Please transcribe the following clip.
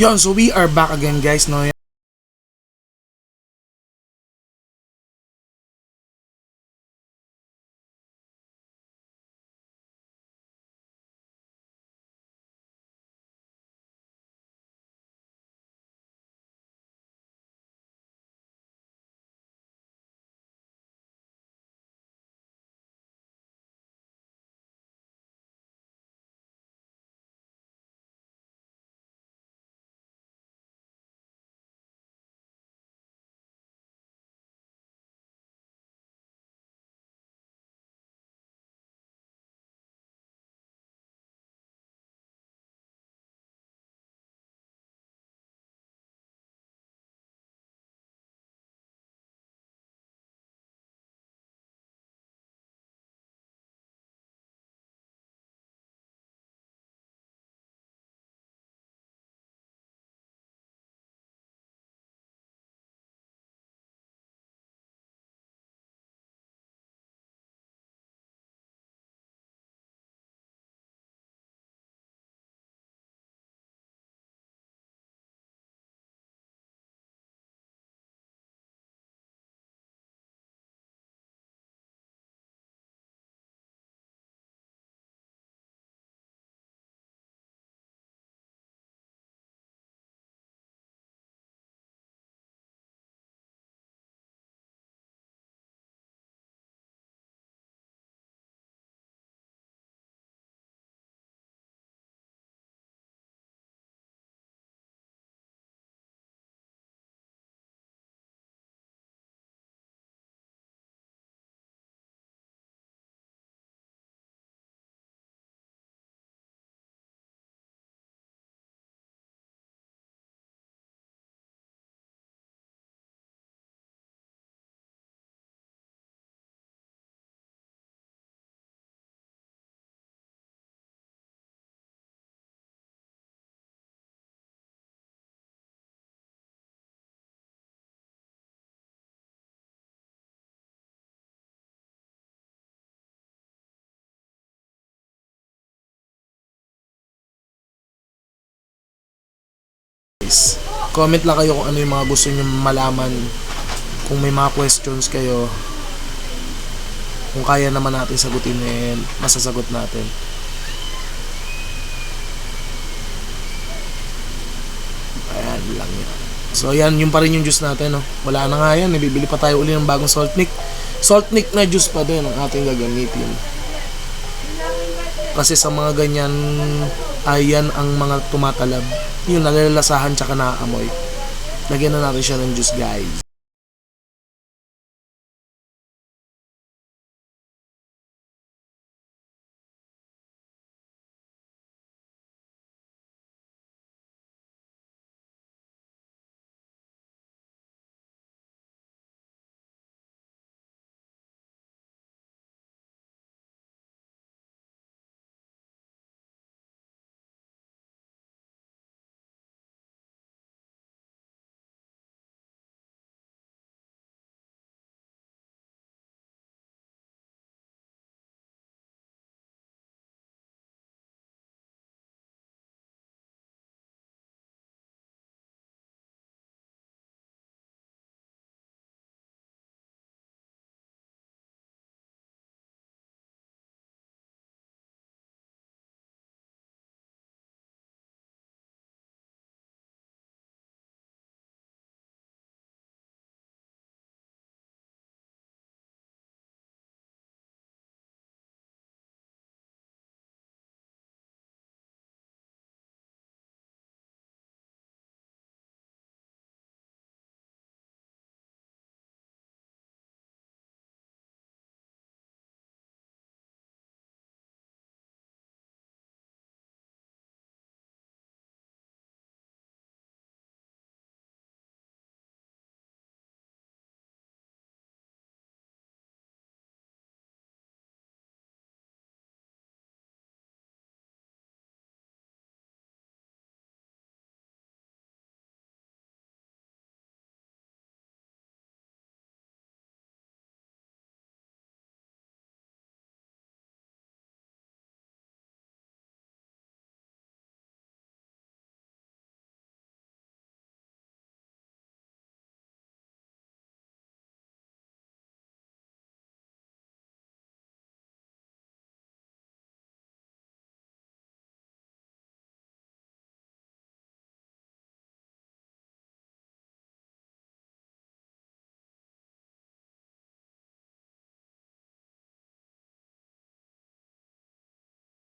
Yon, so we are back again guys, no? Comment lang kayo kung ano yung mga gusto nyo malaman. Kung may mga questions kayo. Kung kaya naman natin sagutin eh, masasagot natin. Ayan lang yun. So ayan, yung pa rin yung juice natin. No? Wala na nga yan. Ibibili pa tayo uli ng bagong salt nick. Salt nick na juice pa din ang ating gagamitin. Kasi sa mga ganyan, ayan ang mga tumatalab. Yung nalalasahan tsaka naaamoy. Lagyan na natin siya ng juice guys.